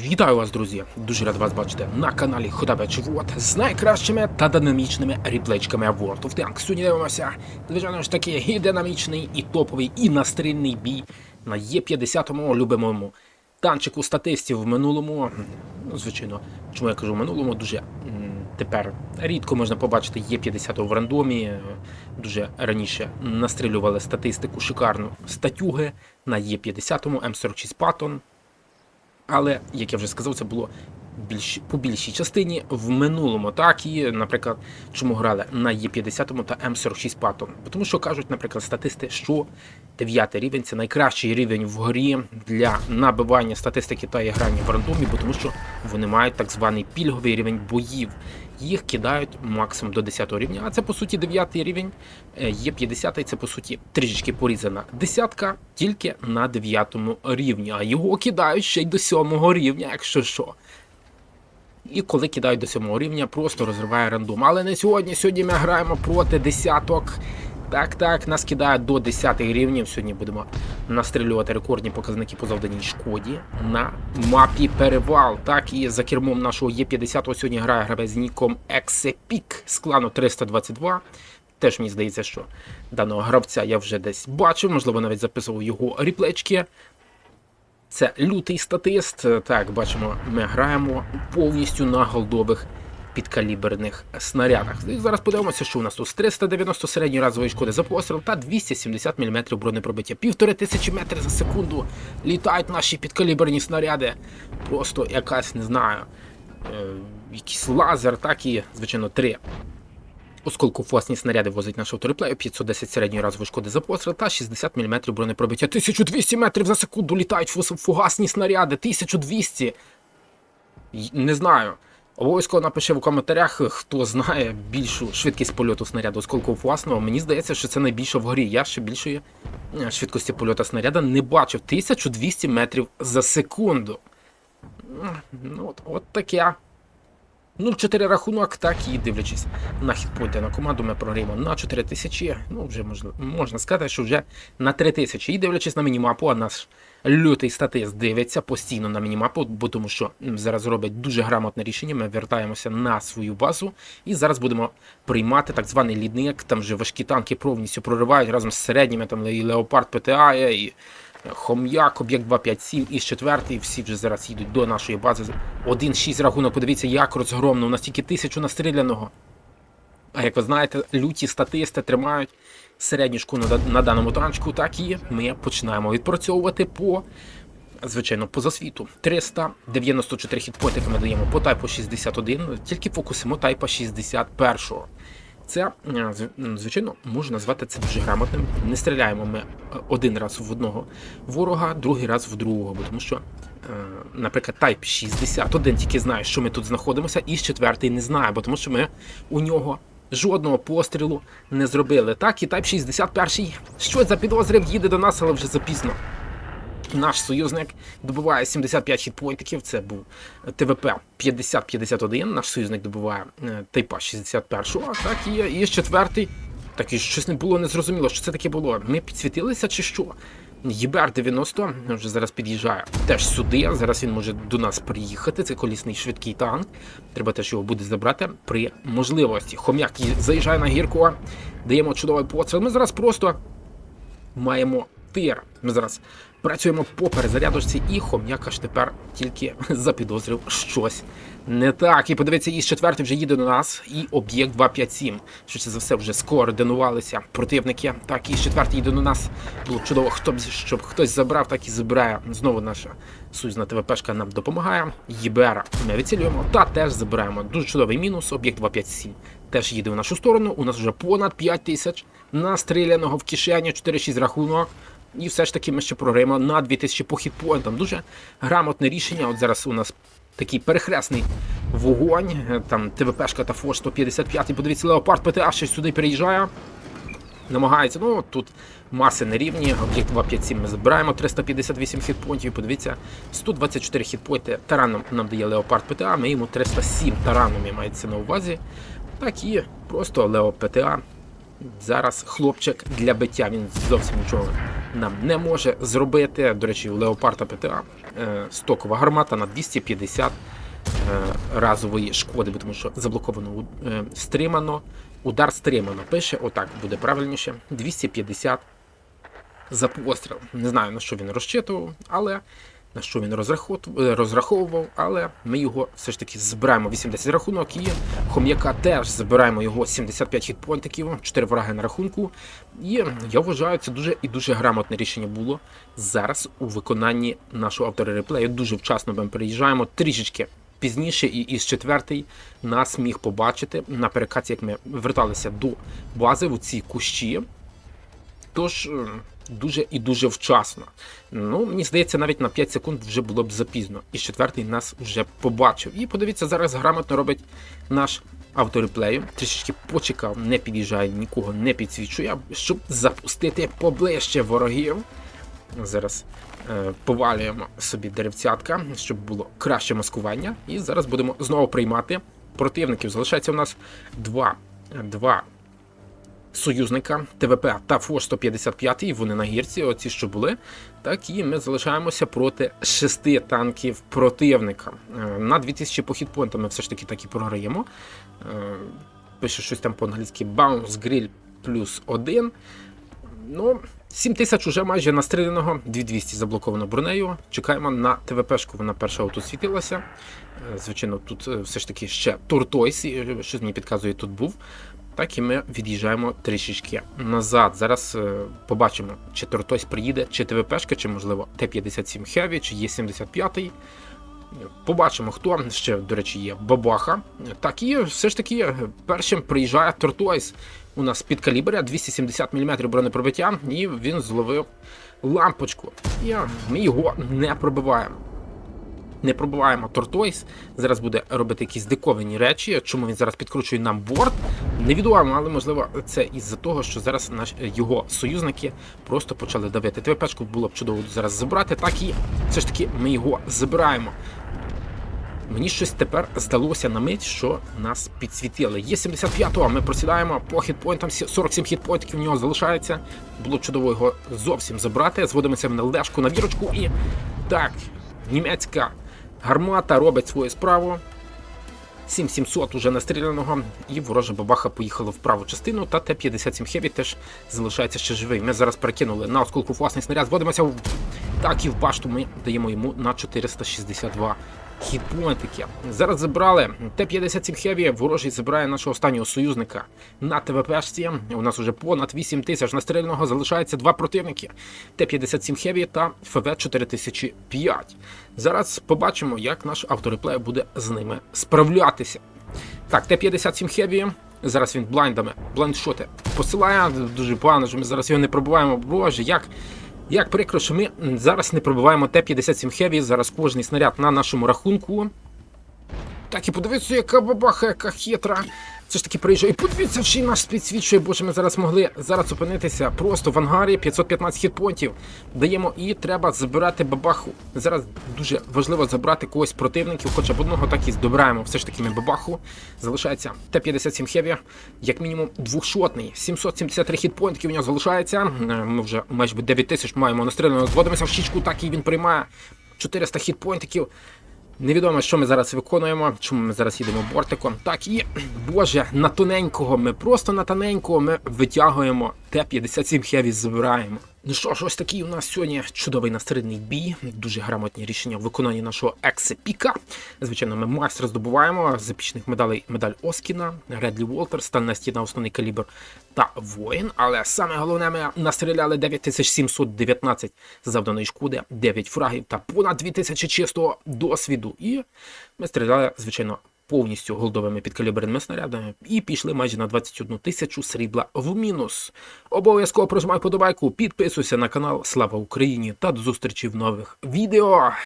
Вітаю вас, друзі! Дуже рад вас бачити на каналі Ходабе Чвот з найкращими та динамічними ріплечками World of Tanks. Сьогодні дивимося, звичайно ж таки, і динамічний, і топовий, і настрільний бій на Є-50-му любимому танчику статистів в минулому. Ну, звичайно, чому я кажу в минулому, дуже тепер рідко можна побачити Є-50 в рандомі. Дуже раніше настрілювали статистику шикарну статюги на Є-50, М46 Patton. Але, як я вже сказав, це було більш, по більшій частині в минулому. Так, і, наприклад, чому грали на Є50 та М46 Patton. Тому що кажуть, наприклад, статисти, що 9 рівень це найкращий рівень в грі для набивання статистики та грання в рандомі, тому що вони мають так званий пільговий рівень боїв. Їх кидають максимум до 10 рівня, а це по суті 9 рівень. Е, Є 50 це по суті трішечки порізана десятка тільки на 9 рівні, а його кидають ще й до 7 рівня, якщо що. І коли кидають до 7 рівня, просто розриває рандом. Але не сьогодні. Сьогодні ми граємо проти десяток. Так, так, нас кидають до 10 рівнів. Сьогодні будемо настрілювати рекордні показники по завданій шкоді на мапі Перевал. Так, і за кермом нашого Є50 сьогодні грає гравець ніком Ексепік з клану 322. Теж мені здається, що даного гравця я вже десь бачив, можливо, навіть записував його ріплечки. Це лютий статист. Так, бачимо, ми граємо повністю на голдових підкаліберних снарядах. І зараз подивимося, що у нас тут 390 середньої разової шкоди за постріл та 270 мм бронепробиття. Півтори тисячі метрів за секунду літають наші підкаліберні снаряди. Просто якась, не знаю, е, якийсь лазер, так і, звичайно, три Осколкофосні снаряди возить наш автореплею, 510 середньої разової шкоди за постріл та 60 мм бронепробиття. 1200 метрів за секунду літають фугасні снаряди. 1200. Не знаю. Обов'язково напиши в коментарях, хто знає більшу швидкість польоту снаряду осколково-фугасного. Мені здається, що це найбільше в горі. Я ще більшої е, швидкості польоту снаряда не бачив. 1200 метрів за секунду. Ну, от, от таке. 0-4 рахунок, так і дивлячись на хітпойнти на команду, ми програємо на 4 тисячі. Ну, вже можна, можна сказати, що вже на 3 тисячі. І дивлячись на мінімапу, а наш лютий статист дивиться постійно на мінімапу, бо тому що зараз робить дуже грамотне рішення. Ми вертаємося на свою базу і зараз будемо приймати так званий лідник. Там вже важкі танки повністю проривають разом з середніми, там і Леопард ПТА, і Хом'як, об'єкт 257 і з четвертий. Всі вже зараз їдуть до нашої бази. 1-6 рахунок. Подивіться, як розгромно. У нас тільки тисячу настріляного. А як ви знаєте, люті статисти тримають середню шкоду на, на даному танчику, так і ми починаємо відпрацьовувати по. Звичайно, по засвіту 394 хітпоінтики ми даємо по тайпу 61, тільки фокусимо тайпа 61. Це, е, звичайно, можна назвати це дуже грамотним. Не стріляємо ми е, один раз в одного ворога, другий раз в другого, тому що, е, наприклад, Type 61 тільки знає, що ми тут знаходимося, і четвертий не знає, бо тому що ми у нього жодного пострілу не зробили. Так, і Type 61 щось запідозрив, їде до нас, але вже запізно. Наш союзник добуває 75 хітпоінтиків. Це був ТВП 50-51. Наш союзник добуває е, тайпа 61-го. А так і, і четвертий. Так і щось не було незрозуміло, що це таке було. Ми підсвітилися чи що? ЄБР 90 вже зараз під'їжджає теж сюди. Зараз він може до нас приїхати. Це колісний швидкий танк. Треба теж його буде забрати при можливості. Хом'як заїжджає на гірку, даємо чудовий постріл. Ми зараз просто маємо тир. Ми зараз працюємо по перезарядочці, і хом'як аж тепер тільки запідозрив щось не так. І подивіться, із четвертий вже їде до нас, і об'єкт 257. Що це за все вже скоординувалися противники. Так, і четвертий їде до нас. Було чудово, хто б щоб хтось забрав, так і забирає. Знову наша союзна ТВПшка нам допомагає. ЄБР ми відцілюємо та теж забираємо. Дуже чудовий мінус. Об'єкт 257 теж їде в нашу сторону. У нас вже понад 5 тисяч настріляного в кишені, 4-6 рахунок. І все ж таки ми ще програємо на 2000 по хітпоінтам. Дуже грамотне рішення. От зараз у нас такий перехресний вогонь. Там ТВПшка та ФО 155. Подивіться, Леопард ПТА ще сюди переїжджає. Намагається, ну тут маси на рівні, об'єкт 257 ми забираємо, 358 хітпоінтів, подивіться, 124 хітпойнти тараном нам дає Леопард ПТА, ми йому 307 тараном і мається на увазі. Так і просто Лео ПТА. Зараз хлопчик для биття, він зовсім нічого нам не може зробити. До речі, у Леопарда ПТА е, стокова гармата на 250 е, разової шкоди, тому що заблоковано е, стримано. Удар стримано пише, отак буде правильніше. 250 за постріл. Не знаю на що він розчитував, але на що він розраховував, е, але ми його все ж таки збираємо 80 рахунок і хом'яка теж збираємо його 75 хітпонтиків, 4 враги на рахунку. І я вважаю, це дуже і дуже грамотне рішення було зараз у виконанні нашого автора реплею. Дуже вчасно ми приїжджаємо трішечки. Пізніше і із четвертий нас міг побачити на перекаті, як ми верталися до бази у ці кущі. Тож е, дуже і дуже вчасно. Ну, мені здається, навіть на 5 секунд вже було б запізно. І четвертий нас вже побачив. І подивіться, зараз грамотно робить наш автореплею. Трішечки почекав, не під'їжджає, нікого не підсвічує, щоб запустити поближче ворогів. Зараз е, повалюємо собі деревцятка, щоб було краще маскування. І зараз будемо знову приймати противників. Залишається у нас два, два союзника ТВП та ФО 155, вони на гірці, оці що були. Так і ми залишаємося проти шести танків противника. Е, На 2000 по хітпоінтам ми все ж таки так і програємо. Е, Пише щось там по-англійськи Bounce Grill плюс один. Ну, 7 тисяч уже майже настріляного, 2200 заблоковано бронею. Чекаємо на ТВПшку, вона перша отут світилася. Е, Звичайно, тут все ж таки ще Туртойс, щось мені підказує, тут був. Так і ми від'їжджаємо трішечки назад. Зараз е, побачимо, чи Тортось приїде, чи ТВПшка, чи можливо Т-57 Heavy, чи Є-75. Побачимо, хто ще, до речі, є Бабаха. Так і все ж таки е, першим приїжджає Тортойс. У нас під калібря 270 мм бронепробиття, і він зловив лампочку. І е, ми його не пробиваємо. Не пробиваємо Тортойс. Зараз буде робити якісь диковані речі. Чому він зараз підкручує нам борт? Невідомо, але можливо це із-за того, що зараз наш його союзники просто почали давити. ТВПшку було б чудово зараз забрати, так і все ж таки ми його забираємо. Мені щось тепер здалося на мить, що нас підсвітили. Є 75-го, ми просідаємо по хітпойнтам, 47 хітпойнтів у нього залишається. Було б чудово його зовсім забрати. Зводимося на лешку на вірочку і так, німецька гармата робить свою справу. 7700 уже настріляного, і ворожа бабаха поїхала в праву частину, та Т-57 Хеві теж залишається ще живий. Ми зараз перекинули на осколку власний снаряд, зводимося в так і в башту ми даємо йому на 462 хітпоінтики. Зараз забрали Т-57 Хеві, ворожий забирає нашого останнього союзника на ТВПшці. У нас вже понад 8 тисяч настріляного, залишається два противники Т-57 Хеві та ФВ 4005. Зараз побачимо, як наш автореплей буде з ними справлятися. Так, Т-57 Heavy. Зараз він блайндами, блайндшоти посилає. Дуже погано, що ми зараз його не пробуваємо. Боже, як, як прикро, що ми зараз не пробуваємо Т-57 Heavy. Зараз кожний снаряд на нашому рахунку. Так, і подивіться, яка бабаха, яка хитра. Це ж таки приїжджає. І подивіться, й наш підсвічує. Боже, ми зараз могли зараз опинитися просто в ангарі 515 хітпонтів. Даємо і треба забирати бабаху. Зараз дуже важливо забрати когось противників, хоча б одного так і здобираємо. Все ж таки ми бабаху. Залишається Т-57 Heavy, як мінімум двохшотний. 773 хітпонтів у нього залишається. Е, Ми вже майже 9 тисяч маємо настріляно. Зводимося в щічку, так і він приймає 400 хітпонтиків. Невідомо, що ми зараз виконуємо, чому ми зараз їдемо бортиком. Так і боже, на тоненького ми просто на тоненького ми витягуємо Т-57 Heavy збираємо. Ну що ж, ось такий у нас сьогодні чудовий настрільний бій. Дуже грамотні рішення в виконанні нашого екси-піка. Звичайно, ми майстра здобуваємо з епічних медалей медаль Оскіна, Редлі Волтер, стальна стіна, основний калібр та воїн. Але саме головне, ми настріляли 9719 завданої шкоди, 9 фрагів та понад 2000 чистого досвіду. І ми стріляли, звичайно, повністю голдовими підкаліберними снарядами і пішли майже на 21 тисячу срібла в мінус. Обов'язково прожимай подобайку, підписуйся на канал. Слава Україні та до зустрічі в нових відео.